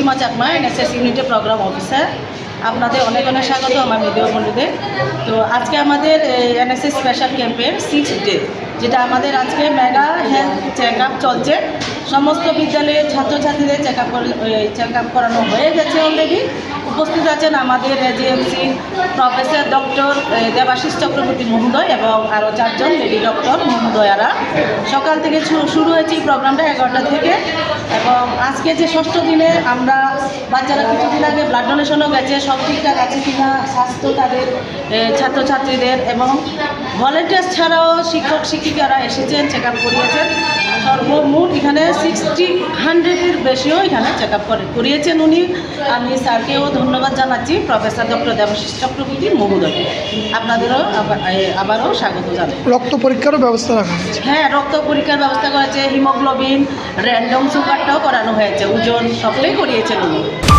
সীমা Chakma, NSS ইউনিটের programme officer আপনাদের অনেক অনেক স্বাগত আমার মিডিয়া বন্ধুদের। তো আজকে আমাদের এনএসএস স্পেশাল ক্যাম্পের সিক্স ডে যেটা আমাদের আজকে মেগা হেলথ চেক আপ চলছে। সমস্ত বিদ্যালয়ের ছাত্রছাত্রীদের চেক আপ চেক আপ করানো হয়ে গেছে অলরেডি উপস্থিত আছেন আমাদের AGMC professor doctor Debashish Chakraborty মহোদয় এবং আরও চারজন লেডি ডক্টর মহোদয়ারা সকাল থেকে শুরু হয়েছে প্রোগ্রামটা এগারোটা থেকে। এবং আজকে যে ষষ্ঠ দিনে আমরা বাচ্চারা কিছুদিন আগে ব্লাড ডোনেশনও গেছে, সব ঠিকঠাক আছে কিনা, স্বাস্থ্য তাদের ছাত্রছাত্রীদের এবং ভলেন্টিয়ার্স ছাড়াও শিক্ষক শিক্ষিকারা এসেছেন চেক আপ করিয়েছেন। সর্বমোট এখানে সিক্সটি হান্ড্রেডের বেশিও এখানে চেক আপ করে করিয়েছেন উনি। আমি স্যারকেও ধন্যবাদ জানাচ্ছি প্রফেসর ডক্টর দেবাশিস চক্রবর্তী মহোদয়। আপনাদেরও আবার- আবারও স্বাগত জানাই। রক্ত পরীক্ষারও ব্যবস্থা রাখা হয়েছে। হ্যাঁ রক্ত পরীক্ষার ব্যবস্থা করেছে হিমোগ্লোবিন র্যান্ডম সুগারটাও করানো হয়েছে ওজন সবটাই করিয়েছেন উনি।